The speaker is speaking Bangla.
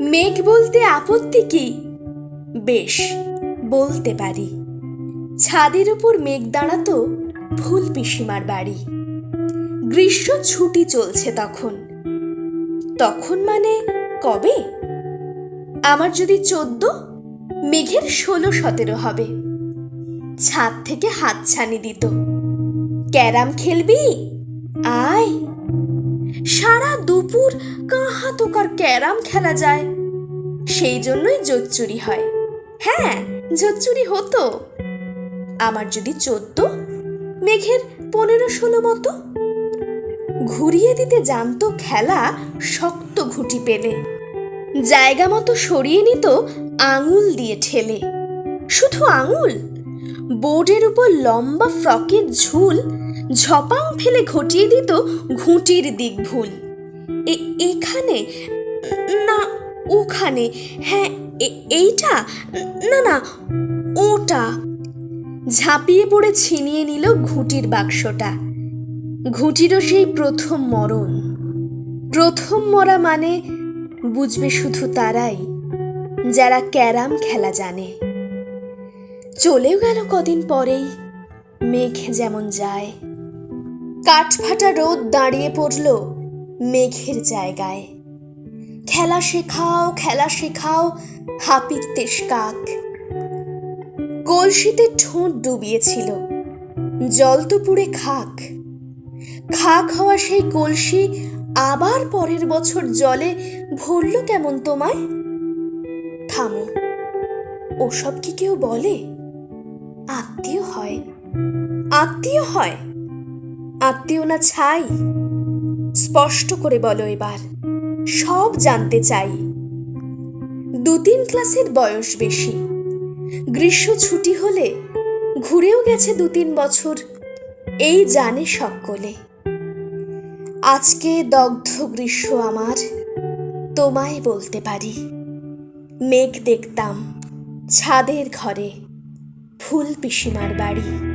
মেঘ বলতে আপত্তি কি? বেশ, বলতে পারি। ছাদের উপর মেঘ দাঁড়াতো ফুল পিসিমার বাড়ি। গ্রীষ্ম ছুটি চলছে তখন। তখন মানে কবে? আমার যদি চোদ্দ, মেঘের ষোলো সতেরো হবে। ছাদ থেকে হাত ছানি দিত। ক্যারাম খেলবি? আয়। সারা দুপুর কাহা তোকার ক্যারাম খেলা যায়। সেই জন্যই জোচ্চুরি হয়। হ্যাঁ জোচ্চুরি হতো। আমার যদি চোদ্দ, মেঘের পনেরো ষোলো মতো। ঘুরিয়ে দিতে জানতো খেলা শক্ত ঘুটি পেলে। জায়গা মতো সরিয়ে নিত আঙুল দিয়ে ঠেলে। শুধু আঙুল, বোর্ডের উপর লম্বা ফ্রকের ঝুল ঝপাং ফেলে ঘটিয়ে দিত ঘুঁটির দিক ভুল এখানে? না, ওখানে। হ্যাঁ এইটা? না না, ওটা। ঝাঁপিয়ে পড়ে ছিনিয়ে নিল ঘুঁটির বাক্সটা। ঘুঁটিরও সেই প্রথম মরণ। প্রথম মরা মানে বুঝবে শুধু তারাই, যারা ক্যারাম খেলা জানে। চলেও গেল কদিন পরেই, মেঘ যেমন যায়। কাঠফাটা রোদ দাঁড়িয়ে পড়ল মেঘের জায়গায়। খেলা শেখাও খেলা শেখাও, হাপির তেস কাক। কলসিতে ঠোঁট ডুবিয়েছিল, জল তো পুড়ে খাক। খাক হওয়া সেই কলসি আবার পরের বছর জলে ভরল কেমন তোমায়? থামো, ওসব কি কেউ বলে? আত্মীয় হয় আত্মীয় হয়। আত্মীয় না ছাই? স্পষ্ট করে বলো এবার, সব জানতে চাই। দু তিন ক্লাসের বয়স বেশি। গ্রীষ্ম ছুটি হলে ঘুরেও গেছে দু তিন বছর, এই জানে সকলে। আজকে দগ্ধ গ্রীষ্ম আমার, তোমায় বলতে পারি। মেঘ দেখতাম ছাদের ঘরে ফুল পিসিমার বাড়ি।